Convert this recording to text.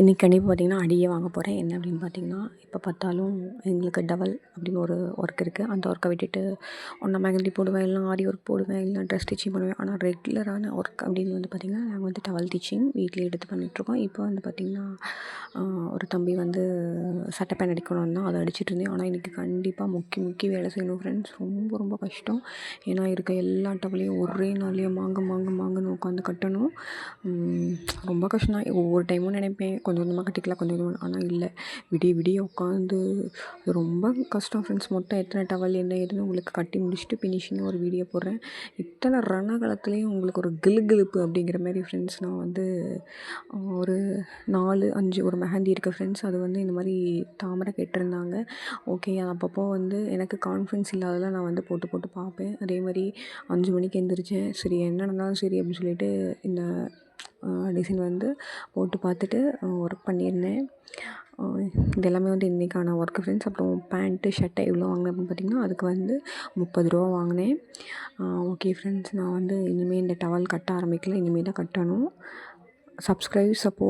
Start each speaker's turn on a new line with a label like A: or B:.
A: இன்றைக்கி கண்டிப்பாக பார்த்திங்கன்னா அடியே வாங்க போகிறேன் என்ன அப்படின்னு பார்த்தீங்கன்னா இப்போ பார்த்தாலும் எங்களுக்கு டவல் அப்படின்னு ஒரு ஒர்க் இருக்குது அந்த ஒர்க்கை விட்டுட்டு ஒன்றா மெகந்தி போடுவேன் இல்லை ஆரி ஒர்க் போடுவேன் இல்லை ட்ரெஸ் ஸ்டிச்சிங் பண்ணுவேன். ஆனால் ரெகுலரான ஒர்க் அப்படின்னு வந்து பார்த்திங்கன்னா நாங்கள் வந்து டவல் ஸ்டிச்சிங் வீட்டிலே எடுத்து பண்ணிகிட்ருக்கோம் இப்போ வந்து பார்த்திங்கன்னா ஒரு தம்பி வந்து சட்டை பேன் அடிக்கணும் தான் அதை அடிச்சிட்டு இருந்தேன். ஆனால் இன்றைக்கி கண்டிப்பாக முக்கி முக்கி வேலை செய்யணும் ஃப்ரெண்ட்ஸ் ரொம்ப ரொம்ப கஷ்டம். ஏன்னா இருக்க எல்லா டவலையும் ஒரே நாள்லேயும் மாங்க மாங்க மாங்கன்னு உட்காந்து கட்டணும். ரொம்ப கஷ்டம் தான். ஒவ்வொரு டைமும் நினைப்பேன். கொஞ்சம் கொஞ்சமாக கட்டிக்கலாம் கொஞ்சம் கொஞ்சமாக ஆனால் இல்லை. விடிய விடிய உட்காந்து ரொம்ப கஷ்டம் ஃப்ரெண்ட்ஸ் மொத்தம் எத்தனை டவல் என்ன ஏதுன்னு உங்களுக்கு கட்டி முடிச்சுட்டு ஃபினிஷிங்காக ஒரு வீடியோ போடுறேன். இத்தனை ரணகாலத்துலேயும் உங்களுக்கு ஒரு கிளுகிளுப்பு அப்படிங்கிற மாதிரி ஃப்ரெண்ட்ஸ் நான் வந்து ஒரு நாலு அஞ்சு ஒரு மெஹந்தி இருக்க ஃப்ரெண்ட்ஸ் அது வந்து இந்த மாதிரி தாமரை கேட்டிருந்தாங்க. ஓகே அப்பப்போ வந்து எனக்கு கான்ஃபிடன்ஸ் இல்லாதெல்லாம் நான் வந்து போட்டு போட்டு பார்ப்பேன். அதே மாதிரி அஞ்சு மணிக்கு எழுந்திரிச்சேன் சரி என்ன நடந்தாலும் சரி அப்படின்னு சொல்லிட்டு இந்த டிசைன் வந்து போட்டு பார்த்துட்டு ஒர்க் பண்ணியிருந்தேன். இதெல்லாமே இது எல்லாமே வந்து இன்றைக்கான ஒர்க்கு ஃப்ரெண்ட்ஸ் அப்புறம் பேண்ட்டு ஷர்ட்டை எவ்வளோ வாங்கினேன் அப்படின்னு பார்த்தீங்கன்னா அதுக்கு வந்து முப்பது ரூபா வாங்கினேன். ஓகே ஃப்ரெண்ட்ஸ் நான் வந்து இனிமேல் இந்த டவல் கட்ட ஆரம்பிக்கல. இனிமேல் தான் கட்டணும். Subscribe support